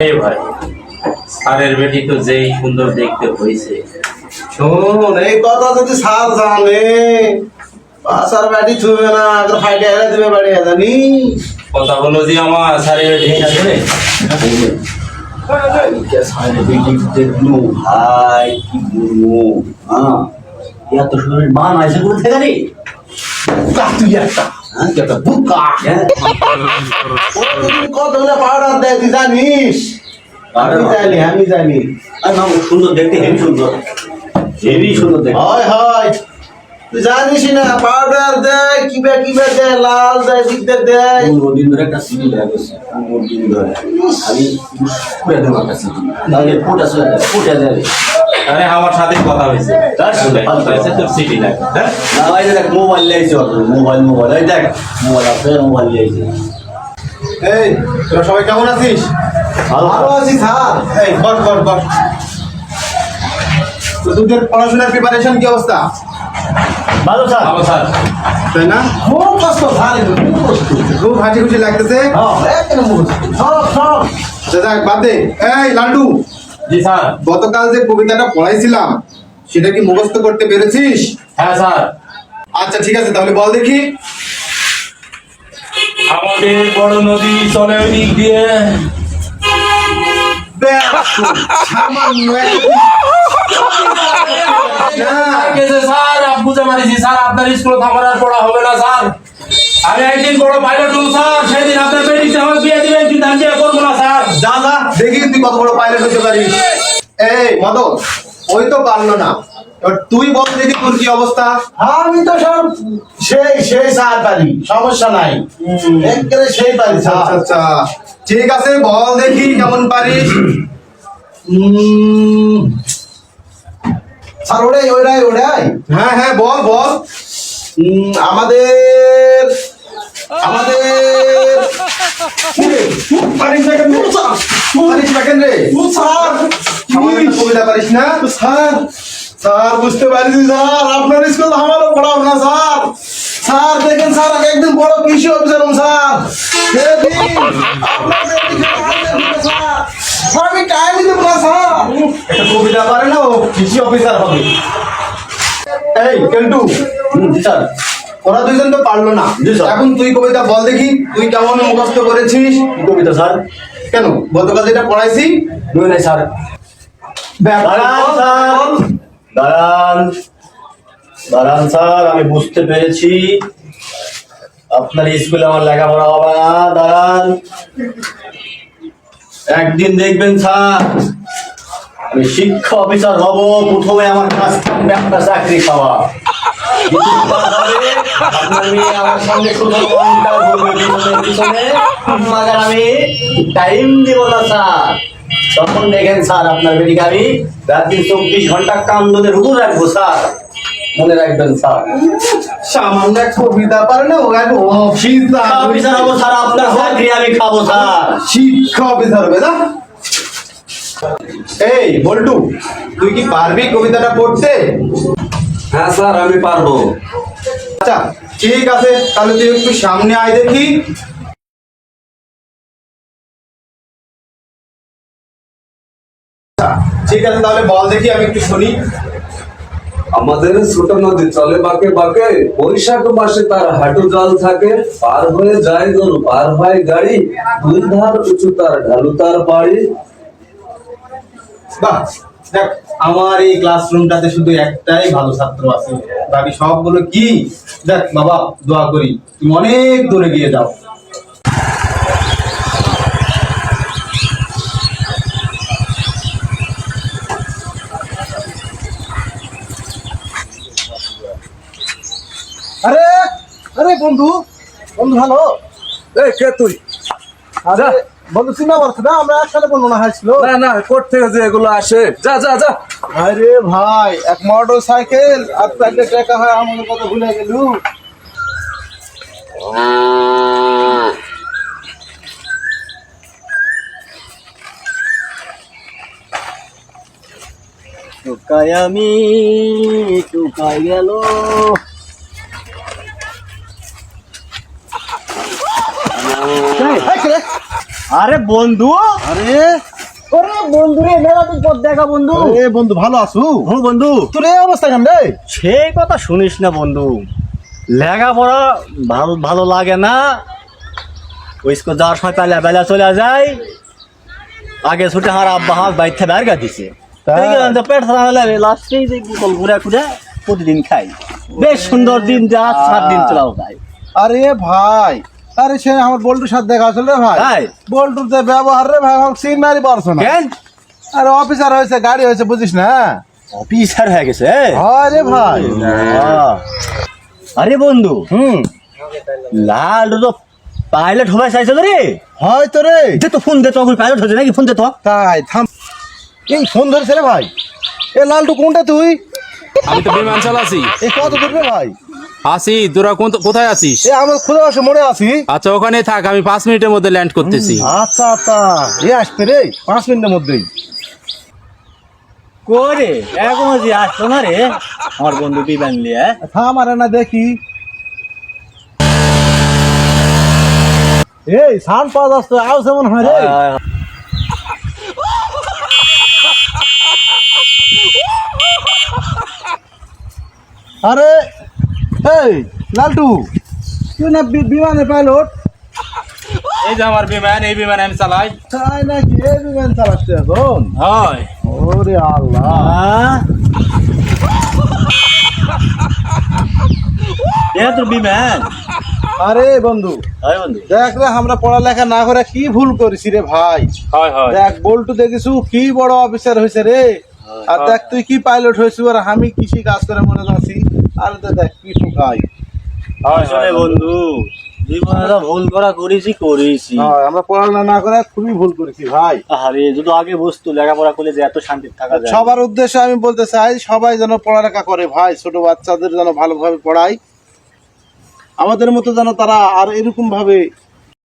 ভাই সারের বেটি তো যেই সুন্দর দেখতে হয়েছে। শোন এই কথা যদি সার জানে বাসার বাড়ি ছুবে না আগে ফাইটে এনে দেবে বাড়ি জানি। কথা হলো যে আমার সারের বেটি আছে। সাইডে বিল্ডিং দেখল ভাই কি বলব? হ্যাঁ এত সুন্দর মান আছে কোথা থেকে রে? তা তুই একটা একটা বুকা হ্যাঁ? কতগুলো পাউডার দেয় তুই জানিস? আমি জানি আমি জানি। আর না ও সুন্দর দেখতে হেবি সুন্দর। হেবি সুন্দর দেখতে। হয় হয়। তুই জানিস না পাউডার দেয় কিবা কিবা দেয় লাল দেয় দিকটা দেয় পনেরো দিন ধরে একটা সিটি লাগছে পনেরো দিন ধরে। আমি করে দেবো একটা সিটি তাহলে ফুটা চলে যাবে ফুটে আরে আমার সাথে কথা হয়েছে। তার সাথে কথা হয়েছে তোর সিটি লাগে হ্যাঁ? না ভাই দেখ মোবাইল লাইছে মোবাইল মোবাইল এই দেখ মোবাইল আছে মোবাইল লাইছে এই তোরা সবাই কেমন আছিস? ভালো। ভালো আছি স্যার। এই বস বস বস। তো তোদের পড়াশোনার প্রিপারেশন কি অবস্থা? ভালো স্যার। ভালো স্যার। তাই না? খুব কষ্ট স্যার খুব কষ্ট। খুব হাসি খুশি লাগতেছে। হ্যাঁ। সব সব। আচ্ছা, যাক বাদ দে। এই লাল্টু। জি স্যার। গতকাল যে কবিতাটা পড়াইছিলাম সেটা কি মুখস্থ করতে পেরেছিস? হ্যাঁ স্যার। আচ্ছা ঠিক আছে তাহলে বল দেখি। আমাদের বড় নদী চলে দিক দিয়ে। সামান্য বুঝে মারিছি স্যার আপনার স্কুলে আমার আর পড়া হবে না স্যার। আমি একদিন বড় পাইলট হব স্যার। সেদিন আপনার বেটিতে আমার বিয়ে দিবেন কিন্তু আমি বিয়ে করব না স্যার। যা যা দেখি তুই কত বড় পাইলট হতে পারিস। এই মদন ওই তো পারল না। তুই বল দেখি তোর কি অবস্থা। আমি তো সব সেই সেই স্যার পারি সমস্যা নাই। একেবারে সেই পারি আচ্ছা আচ্ছা। ঠিক আছে বল দেখি কেমন পারিস। উম, স্যার ওটাই ওটাই ওটাই হ্যাঁ হ্যাঁ বল বল। আমাদের আমাদের পারিস না কেন স্যার, পারিস না কেন রে। স্যার আমার একটা কবিতা পারিস না? স্যার স্যার বুঝতে পারছি স্যার। আপনার স্কুল আমারও পড়াও না স্যার। স্যার দেখেন স্যার আগে একদিন বড় কৃষি অফিসার স্যার। আপনাদের দেবো না স্যার একটা কবিতা পারে না ও কৃষি অফিসার হবে। এই জি স্যার ওরা দুইজন তো পারল না। এখন তুই কবিতা বল দেখি তুই কেমন মুখস্থ করেছিস? কবিতা স্যার? কেন? গতকাল যেটা পড়াইছি? নই নাই স্যার। দাঁড়ান। দাঁড়ান স্যার আমি বুঝতে পেরেছি। আপনার স্কুলে আমার লেখাপড়া হবে না। দাঁড়ান। একদিন দেখবেন স্যার, আমি শিক্ষা অফিসার হব, প্রথমে আমার কাজ থাকবে একটা চাকরি মেয়ে আমার সঙ্গে আমি টাইম দিব না স্যার। তখন দেখেন স্যার, আপনার বেটিকে আমি রাত্রি চব্বিশ ঘণ্টা কাম ধরে রাখব, স্যার। মনে রাখবেন স্যার। সামান্য কবিতা পারে না ও এক অফিসার অফিসার হব স্যার আপনার চাকরি আমি খাব স্যার। শিক্ষা অফিসার হবে না? এই বল্টু তুই কি পারবি কবিতাটা পড়তে? হ্যাঁ স্যার আমি পারব। আচ্ছা ঠিক আছে তাহলে তুই একটু সামনে আয় দেখি। আচ্ছা, ঠিক আছে তাহলে বল দেখি আমি একটু শুনি। আমাদের ছোট নদী চলে বাঁকে বাঁকে, বৈশাখ মাসে তার হাঁটু জল থাকে, পার হয়ে যায় গরু, পার হয় গাড়ি, দুই ধার উঁচু তার ঢালু তার বাড়ি। আমার এই ক্লাসরুমটাতে শুধু একটাই ভালো ছাত্র আছে। বাকি সবগুলো কি? দেখ, বাবা, দোয়া করি, তুমি অনেক দূরে গিয়ে যাও। আরে বন্ধু বন্ধু ভালো এই কে তুই? আরে বন্ধু চিন্তা করছে না আমরা একসাথে বলব না হাই ছিল। না না কোর্ট থেকে যে এগুলো আসে। যা যা যা। আরে ভাই এক মোটর সাইকেল আর প্যাকেট টাকা হয় আমার কথা ভুলে গেল। টুকায় আমি টুকায় গেল। আরে বন্ধু। আরে। ওরে বন্ধু রে মেলা দিন পর দেখা বন্ধু। এ বন্ধু ভালো আছো? বন্ধু। তোর এই অবস্থা কেন রে? সেই কথা শুনিস না বন্ধু। লেখাপড়া ভালো ভালো লাগে না। ওই স্কুল যাওয়ার সকালে বেলা চলে যায়। আগে ছুটে আমার আব্বা হাত বাইর থেকে বের দিছে। পেট লাস্টেই যে ঘুরে ঘুরে প্রতিদিন খাই। বেশ সুন্দর দিন যা সাত দিন চলাও যায় আরে ভাই আরে সে আমার বল্টুর সাথে দেখা আসলে রে ভাই? বল্টুর যে ব্যবহার রে ভাই আমার সিন মারি পারছ না। কেন? আরে অফিসার হয়েছে গাড়ি হয়েছে বুঝিস না? অফিসার হয়ে গেছে হয় রে ভাই। আরে বন্ধু হুম। লাল তো পাইলট হবে চাইছিল রে। হয় তো রে। দে তো ফোন দে তো পাইলট হচ্ছে নাকি? ফোন দে তো। তাই থাম। এই ফোন ধরেছে রে ভাই। এ লালটু কোনটা তুই? আমি তো বিমান চালাচ্ছি এ কত দূর রে ভাই? আসি তোরা কোন- কোথায় আছিস? এ আমার আসে মনে আছি। আচ্ছা ওখানে থাক আমি পাঁচ মিনিটের মধ্যে ল্যান্ড করতেছি। আচ্ছা আচ্ছা। এ আসবে রে পাঁচ মিনিটের মধ্যেই। করে এখনও যে না রে? আমার বন্ধু থাম আরে না দেখি। এই সান পাওয়া যাচ্ছে আও যেমন হয় রে। আরে এই লালটু তুই না বি- বিমানের পাইলট এই যে আমার বিমান এই বিমান আমি চালাই। তাই নাকি? এই বিমান চালাচ্ছে এখন? হয়। ওরে আল্লাহ। হ্যাঁ? এ তোর বিমান। আরে বন্ধু বন্ধু। দেখ রে আমরা পড়ালেখা না করে কি ভুল করেছি রে ভাই। দেখ বল্টু দেখিছু কি বড় অফিসার হয়েছে রে। আর দেখ তুই কি পাইলট হয়েছিস আর আমি কৃষি কাজ করে মনে করছি? আর তো দেখ কি ঠুকাই আসলে বন্ধু। জীবনে ভুল করা করেছি করেছি। আমরা পড়ালেখা না করে খুবই ভুল করেছি ভাই। আরে যদি আগে বুঝতো লেখাপড়া করলে যে এত শান্তি থাকা যায়। সবার উদ্দেশ্যে আমি বলতে চাই সবাই যেন পড়ালেখা করে ভাই। ছোট বাচ্চাদের যেন ভালোভাবে পড়াই আমাদের মতো যেন তারা আর এরকম ভাবে